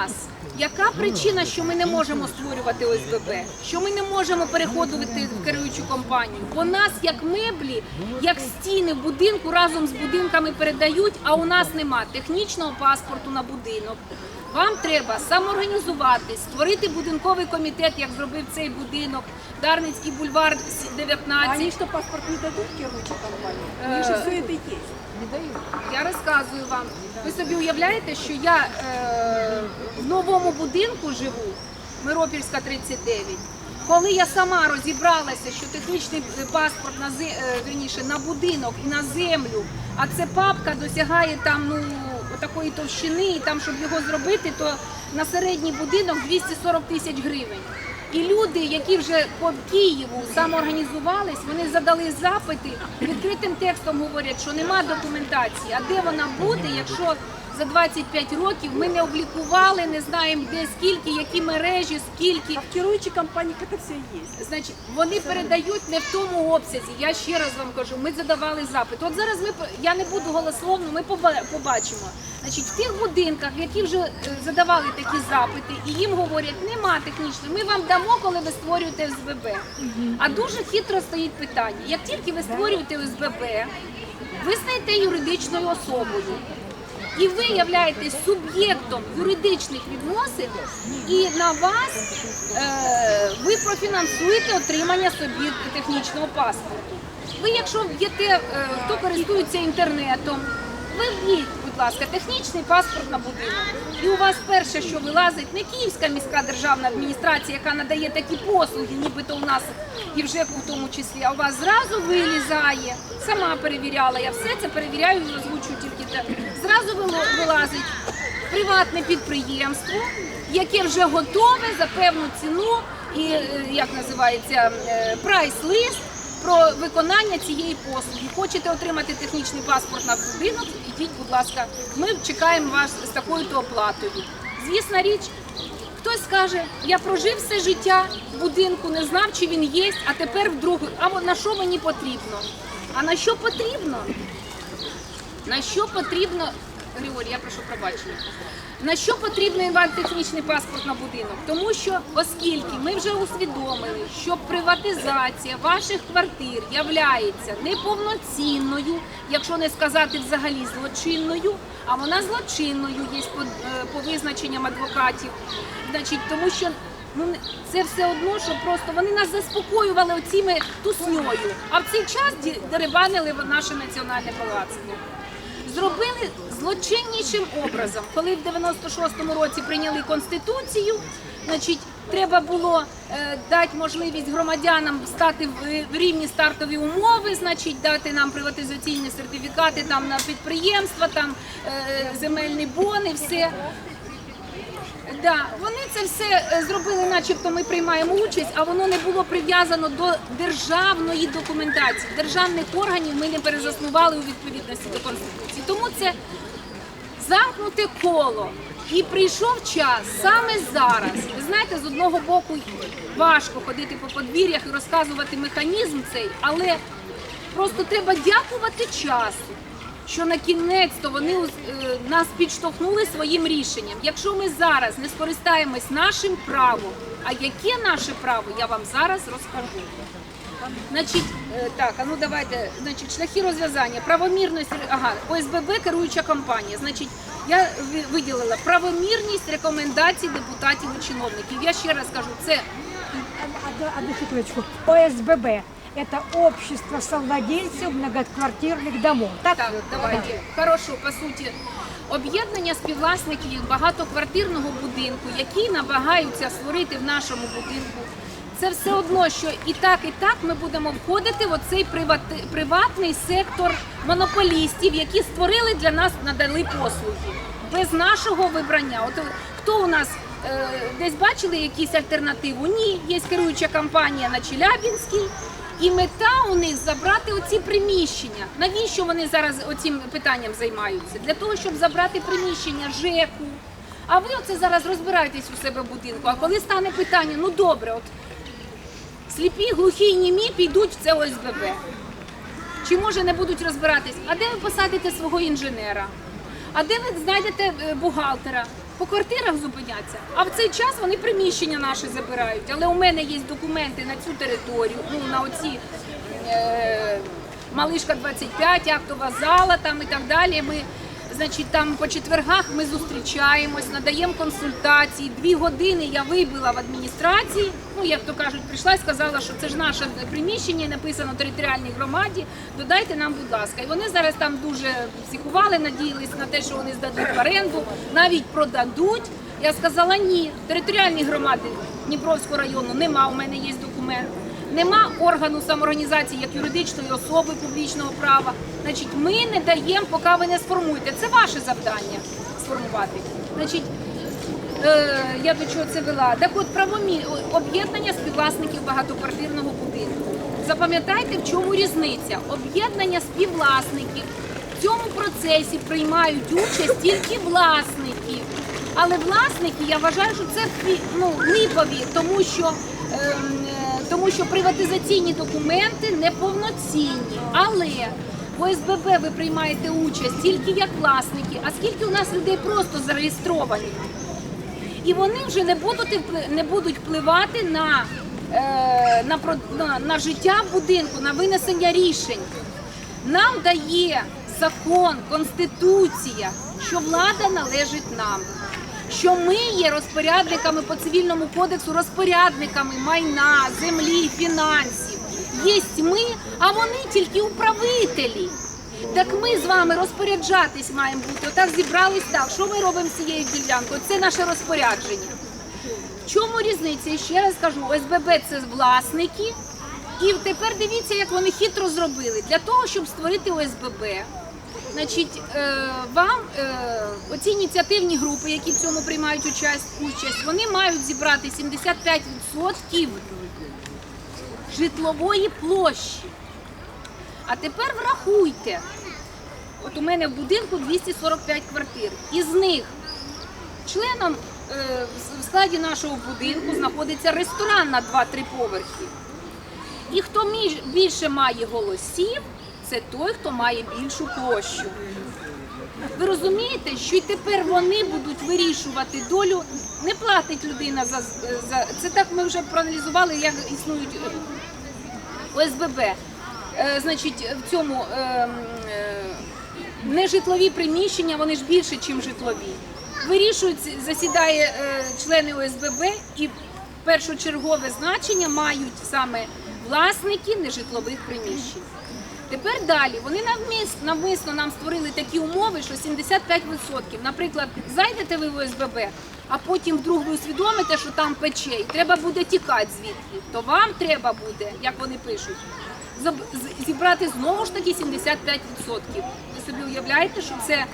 нас. Яка причина, що ми не можемо створювати ОСББ? Що ми не можемо переходити в керуючу компанію? Бо нас як меблі, як стіни в будинку разом з будинками передають, а у нас нема технічного паспорту на будинок. Вам треба самоорганізуватись, створити будинковий комітет, як зробив цей будинок, Дарницький бульвар А 19. они что, паспорт не дадут керующей компании? У Э, них же все это есть. Я розказую вам. Ви собі уявляєте, що я е, в новому будинку живу, Миропільська 39. Коли я сама розібралася, що технічний паспорт на зе- е, на будинок і на землю, а це папка досягає там ну такої товщини, і там, щоб його зробити, то на середній будинок 240 тисяч гривень. І люди, які вже по Києву самоорганізувались, вони задали запити, відкритим текстом говорять, що нема документації. А де вона буде, якщо за 25 років ми не облікували, не знаємо де скільки, які мережі, скільки. А в керующей компаниях это все есть. Значить, вони передають не в тому обсязі. Я ще раз вам кажу, ми задавали запит. От зараз ми я не буду голословно, ми поба- побачимо. Значить, в тих будинках, які вже е, задавали такі запити, і їм говорять, нема технічної, ми вам дамо, коли ви створюєте СББ. А дуже хитро стоїть питання. Як тільки ви створюєте СББ, ви стаєте юридичною особою. І ви являєтесь суб'єктом юридичних відносин, і на вас е, ви профінансуєте отримання собі технічного паспорту. Ви, якщо вб'єте, е, хто користується інтернетом, ви вб'єть, будь ласка, технічний паспорт на будинок. І у вас перше, що вилазить, не Київська міська державна адміністрація, яка надає такі послуги, нібито у нас і в ЖЕКу в тому числі, а у вас зразу вилізає. Сама перевіряла, я все це перевіряю і озвучую. Зразу вилазить приватне підприємство, яке вже готове за певну ціну і е, як називається е, прайс-лист про виконання цієї послуги. Хочете отримати технічний паспорт на будинок? Ідіть, будь ласка, ми чекаємо вас з такою то оплатою. Звісна річ. Хтось скаже, я прожив все життя в будинку, не знав, чи він є, а тепер вдруг, а на що мені потрібно? А на що потрібно? На що потрібно, Григорій, я прошу пробачення. На що потрібен вам технічний паспорт на будинок? Тому що, оскільки ми вже усвідомили, що приватизація ваших квартир являється неповноцінною, якщо не сказати взагалі злочинною, а вона злочинною є по, е, визначенням адвокатів. Значить, тому що ну це все одно, що просто вони нас заспокоювали оціми тусньою, а в цей час дерибанили наше національне багатство зробили злочиннішим образом. Коли в 96-му році прийняли конституцію, значить. Треба було е, дати можливість громадянам стати в, рівні стартові умови, значить дати нам приватизаційні сертифікати там на підприємства, там е, земельні бони, все. Да, вони це все е, зробили, начебто ми приймаємо участь, а воно не було прив'язано до державної документації. Державних органів ми не перезаснували у відповідності до конституції. Тому це замкнуте коло. І прийшов час саме зараз. Ви знаєте, з одного боку важко ходити по подвір'ях і розказувати механізм цей, але просто треба дякувати часу що на кінець то вони е, нас підштовхнули своїм рішенням. Якщо ми зараз не скористаємось нашим правом, а яке наше право, я вам зараз розкажу. Значить, е, так, а ну давайте, значить, шляхи розв'язання, правомірність, ага, ОСББ керуюча компанія. Значить, я виділила правомірність рекомендацій депутатів і чиновників. Я ще раз кажу, це Одну, секундочку. ОСББ – это общество совладельцев многоквартирных домов. Так? Так, давайте. Хорошо, по суті. Об'єднання співвласників багатоквартирного будинку, які намагаються створити в нашому будинку. Це все одно, що і так, і так ми будемо входити в оцей приватний сектор монополістів, які створили для нас, надали послуги без нашого вибрання. От е, хто у нас е, десь бачили якісь альтернативу? Ні, є керуюча компанія на Челябінській. І мета у них забрати оці приміщення. Навіщо вони зараз оцим питанням займаються? Для того, щоб забрати приміщення ЖЕКу. А ви оце зараз розбираєтесь у себе в будинку. А коли стане питання, ну добре, от сліпі, глухі німі підуть в це ОСББ. Чи може не будуть розбиратись? А де ви посадите свого інженера? А де ви знайдете е, бухгалтера? по квартирах зупиняться, а в цей час вони приміщення наші забирають. Але у мене є документи на цю територію, ну на оці е, Малишка 25, актова зала там і так далі. Ми Значить, там по четвергах ми зустрічаємось, надаємо консультації. Дві години я вибила в адміністрації. Ну, як то кажуть, прийшла і сказала, що це ж наше приміщення, написано територіальній громаді. Додайте нам, будь ласка. І вони зараз там дуже психували, надіялись на те, що вони здадуть в оренду, навіть продадуть. Я сказала ні. Територіальні громади Дніпровського району нема. У мене є документ. Нема органу самоорганізації як юридичної особи публічного права. Значить, ми не даємо, поки ви не сформуєте. Це ваше завдання сформувати. Значить, е, я до чого це вела? Так от правомі об'єднання співвласників багатоквартирного будинку. Запам'ятайте, в чому різниця. Об'єднання співвласників в цьому процесі приймають участь тільки власники. Але власники, я вважаю, що це ну, липові, тому що, е, тому що приватизаційні документи неповноцінні. Але в ОСББ ви приймаєте участь тільки як власники, а скільки у нас людей просто зареєстровані? І вони вже не будуть, не будуть впливати на, е, на, на, на життя будинку, на винесення рішень. Нам дає закон, конституція, що влада належить нам, що ми є розпорядниками по цивільному кодексу, розпорядниками майна, землі, фінансів. Єсть ми, а вони тільки управителі. Так ми з вами розпоряджатись маємо бути. Отак зібрались так. Що ми робимо з цією ділянкою? Це наше розпорядження. В чому різниця? Ще раз кажу, ОСББ це власники. І тепер дивіться, як вони хитро зробили. Для того, щоб створити ОСББ, значить, е, вам е, оці ініціативні групи, які в цьому приймають участь, участь вони мають зібрати 75% житлової площі. А тепер врахуйте. От у мене в будинку 245 квартир. Із них членом е, в складі нашого будинку знаходиться ресторан на 2-3 поверхи. І хто більше має голосів, це той, хто має більшу площу. Ви розумієте, що й тепер вони будуть вирішувати долю. Не платить людина за, за це. Так ми вже проаналізували, як існують е, ОСББ. Е, значить, в цьому е, е, нежитлові приміщення, вони ж більше, ніж житлові. Вирішують, засідає е, члени ОСББ і першочергове значення мають саме власники нежитлових приміщень. Тепер далі вони навмисно, навмисно нам створили такі умови, що 75%. Наприклад, зайдете ви в ОСББ, а потім вдруг ви усвідомите, що там пече, і треба буде тікати звідки. То вам треба буде, як вони пишуть, зібрати знову ж таки 75%. Ви собі уявляєте, що це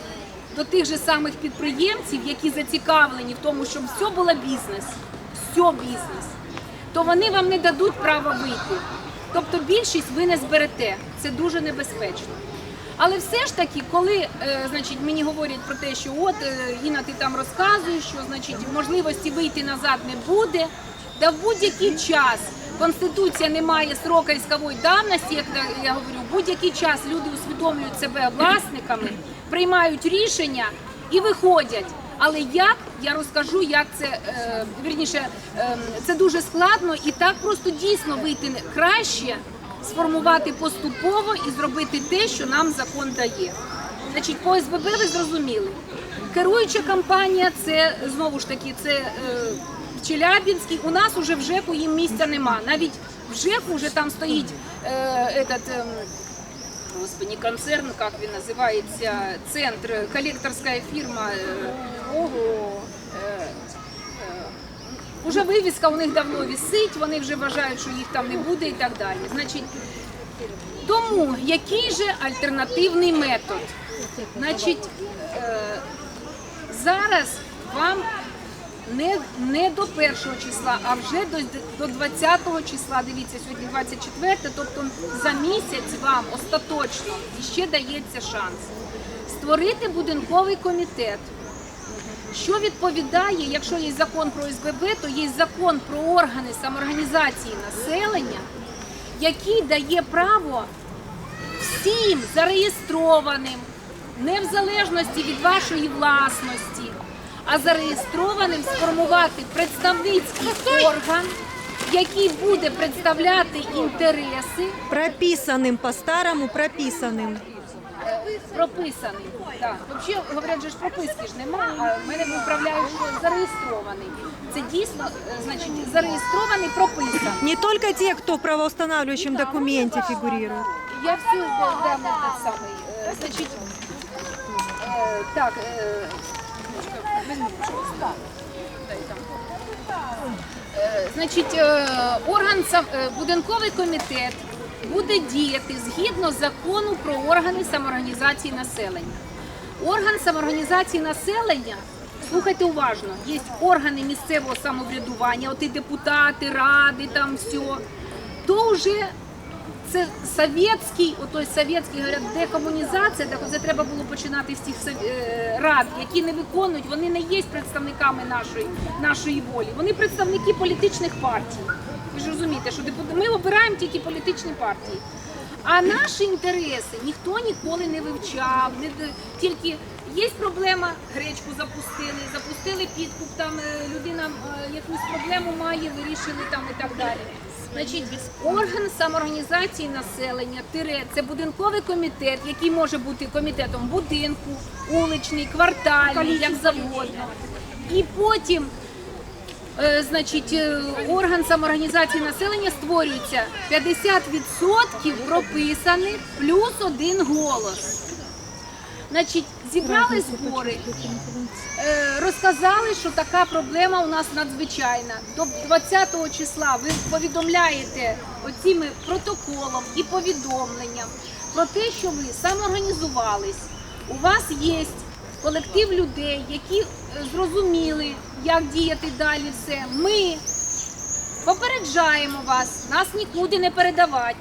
до тих же самих підприємців, які зацікавлені в тому, щоб все було бізнес, все бізнес то вони вам не дадуть права вийти. Тобто більшість ви не зберете. Це дуже небезпечно. Але все ж таки, коли е, значить, мені говорять про те, що от е, Інна, ти там розказуєш, що значить можливості вийти назад не буде, та в будь-який час Конституція не має срока іскової давності, як я говорю, будь-який час люди усвідомлюють себе власниками, приймають рішення і виходять. Але як я розкажу, як це е, вірніше, е, це дуже складно і так просто дійсно вийти краще, сформувати поступово і зробити те, що нам закон дає. Значить, по СББ ви зрозуміли. Керуюча компанія це знову ж таки це е, Челябінський. У нас уже в ЖЕКу їм місця нема. Навіть в ЖЕКу вже там стоїть е, этот, ем, Господи, концерн, как він називається, центр, колекторська фірма. е, Ого. е, е, Уже вивіска у них давно висить, вони вже вважають, що їх там не буде і так далі. Значить, тому який же альтернативний метод? Значить, е, зараз вам не, не до першого числа, а вже до, до 20 числа, дивіться, сьогодні 24, тобто за місяць вам остаточно ще дається шанс створити будинковий комітет. Що відповідає, якщо є закон про СББ, то є закон про органи самоорганізації населення, який дає право всім зареєстрованим, не в залежності від вашої власності, а зареєстрованим сформувати представницький орган, який буде представляти інтереси Прописанным по-старому, прописанным. Прописаний. Так. Взагалі, говорять, же ж прописки ж нема, а в мене управляють, що зареєстрований. Це дійсно, е, значить, зареєстрований, прописаний. Не только те, кто в правоустанавливающем документе фигурирует. Я всю дам этот самий. е, Значить, е, так, е, Значить, орган будинковий комітет буде діяти згідно закону про органи самоорганізації населення. Орган самоорганізації населення, слухайте уважно, є органи місцевого самоврядування, от і депутати, ради, там все. То вже це совєтський, отой совєтський говорять, декомунізація, так це треба було починати з тих е, рад, які не виконують, вони не є представниками нашої, нашої волі. Вони представники політичних партій. Ви ж розумієте, що ми обираємо тільки політичні партії. А наші інтереси ніхто ніколи не вивчав. Не тільки є проблема, гречку запустили, запустили підкуп, там е, людина е, якусь проблему має, вирішили там і так далі. Значить, орган самоорганізації населення, тире, це будинковий комітет, який може бути комітетом будинку, уличний, квартальний, як завгодно. І потім значить, е, орган самоорганізації населення створюється 50% прописаних плюс один голос. Значить, зібрали збори, е, розказали, що така проблема у нас надзвичайна. До 20 числа ви повідомляєте оціми протоколом і повідомленням про те, що ви самоорганізувались. У вас є колектив людей, які е, зрозуміли, як діяти далі все. Ми попереджаємо вас, нас нікуди не передавати.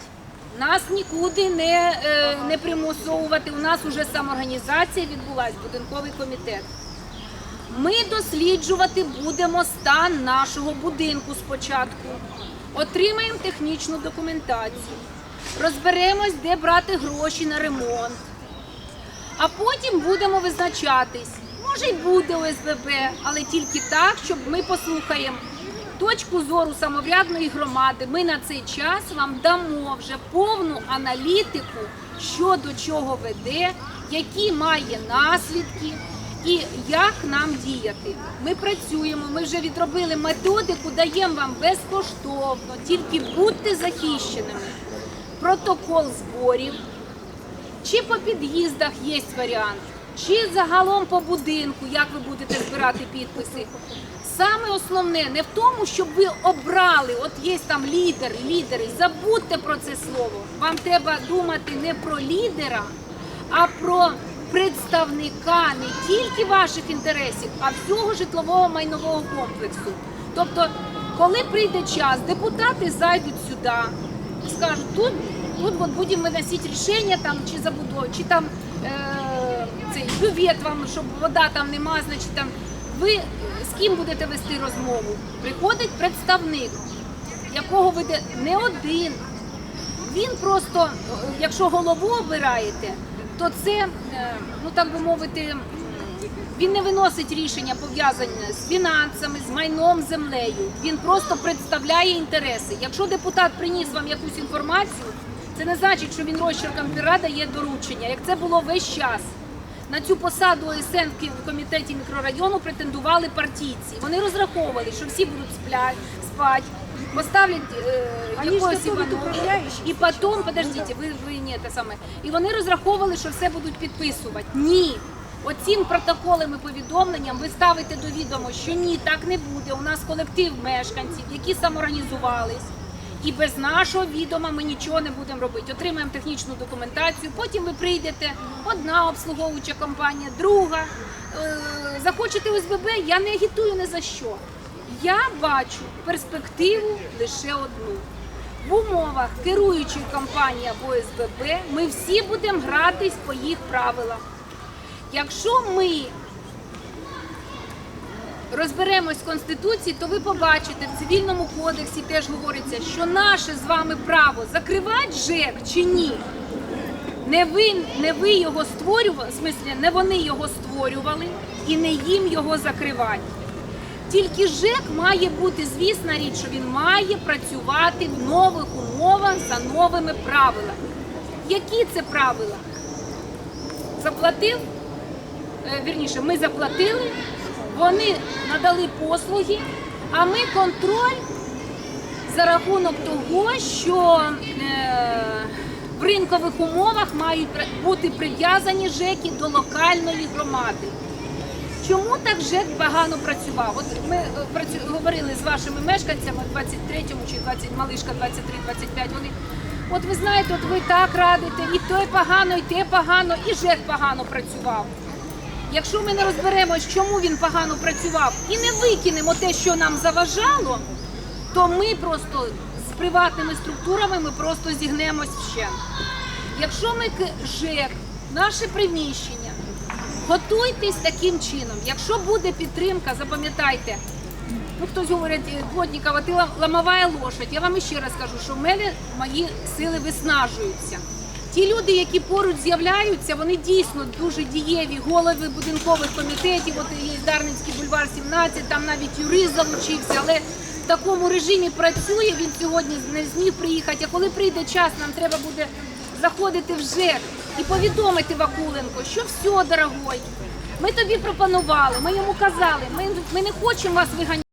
Нас нікуди не, е, не примусовувати. У нас вже самоорганізація відбулась, будинковий комітет. Ми досліджувати будемо стан нашого будинку спочатку. Отримаємо технічну документацію, розберемось, де брати гроші на ремонт. А потім будемо визначатись. Може й буде ОСББ, але тільки так, щоб ми послухаємо точку зору самоврядної громади. Ми на цей час вам дамо вже повну аналітику, що до чого веде, які має наслідки і як нам діяти. Ми працюємо, ми вже відробили методику, даємо вам безкоштовно, тільки будьте захищеними. Протокол зборів. Чи по під'їздах є варіант, чи загалом по будинку, як ви будете збирати підписи. Саме основне не в тому, щоб ви обрали, от є там лідери, лідери, забудьте про це слово. Вам треба думати не про лідера, а про представника не тільки ваших інтересів, а всього житлового майнового комплексу. Тобто, коли прийде час, депутати зайдуть сюди скажуть, тут, тут от будемо виносити рішення там чи забудову, чи там е, цей бювет вам, щоб вода там нема, значить там ви з ким будете вести розмову? Приходить представник, якого ви де- не один. Він просто, е, якщо голову обираєте, то це, е, ну так би мовити, він не виносить рішення пов'язані з фінансами, з майном, землею. Він просто представляє інтереси. Якщо депутат приніс вам якусь інформацію, це не значить, що він розчерком пера дає доручення, як це було весь час. На цю посаду ОСН в комітеті мікрорайону претендували партійці. Вони розраховували, що всі будуть сплять, спати, поставлять е, якогось І потім, подождіть, ви, ви не те саме. І вони розраховували, що все будуть підписувати. Ні. Оцім протоколом і повідомленням ви ставите до відомо, що ні, так не буде. У нас колектив мешканців, які самоорганізувались. І без нашого відома ми нічого не будемо робити. Отримаємо технічну документацію. Потім ви прийдете, одна обслуговуюча компанія, друга. Е, захочете ОСББ, я не агітую ні за що. Я бачу перспективу лише одну. В умовах керуючої компанії або ОСББ ми всі будемо гратись по їх правилам. Якщо ми розберемось в Конституції, то ви побачите, в цивільному кодексі теж говориться, що наше з вами право закривати ЖЕК чи ні. Не ви, не ви його створювали, в смислі, не вони його створювали і не їм його закривати. Тільки ЖЕК має бути, звісна річ, що він має працювати в нових умовах за новими правилами. Які це правила? Заплатив, е, вірніше, ми заплатили, вони надали послуги, а ми контроль за рахунок того, що е, в ринкових умовах мають бути прив'язані ЖЕКи до локальної громади. Чому так ЖЕК погано працював? От ми е, працю- говорили з вашими мешканцями 23-му чи 20, малишка 23-25, вони, от ви знаєте, от ви так радите, і той погано, і те погано, і ЖЕК погано працював. Якщо ми не розберемось, чому він погано працював, і не викинемо те, що нам заважало, то ми просто з приватними структурами ми просто зігнемось вщент. Якщо ми ЖЕК, наше приміщення, готуйтесь таким чином. Якщо буде підтримка, запам'ятайте. Ну, хтось говорить, е, Плотнікова, ти лам- ламова лошадь. Я вам ще раз кажу, що в мене мої сили виснажуються. Ті люди, які поруч з'являються, вони дійсно дуже дієві, голови будинкових комітетів. От є Дарницький бульвар 17, там навіть юрист залучився, але в такому режимі працює. Він сьогодні не зміг приїхати. А коли прийде час, нам треба буде заходити в ЖЕК і повідомити Вакуленко, що все, дорогой, ми тобі пропонували, ми йому казали, ми, ми не хочемо вас виганяти.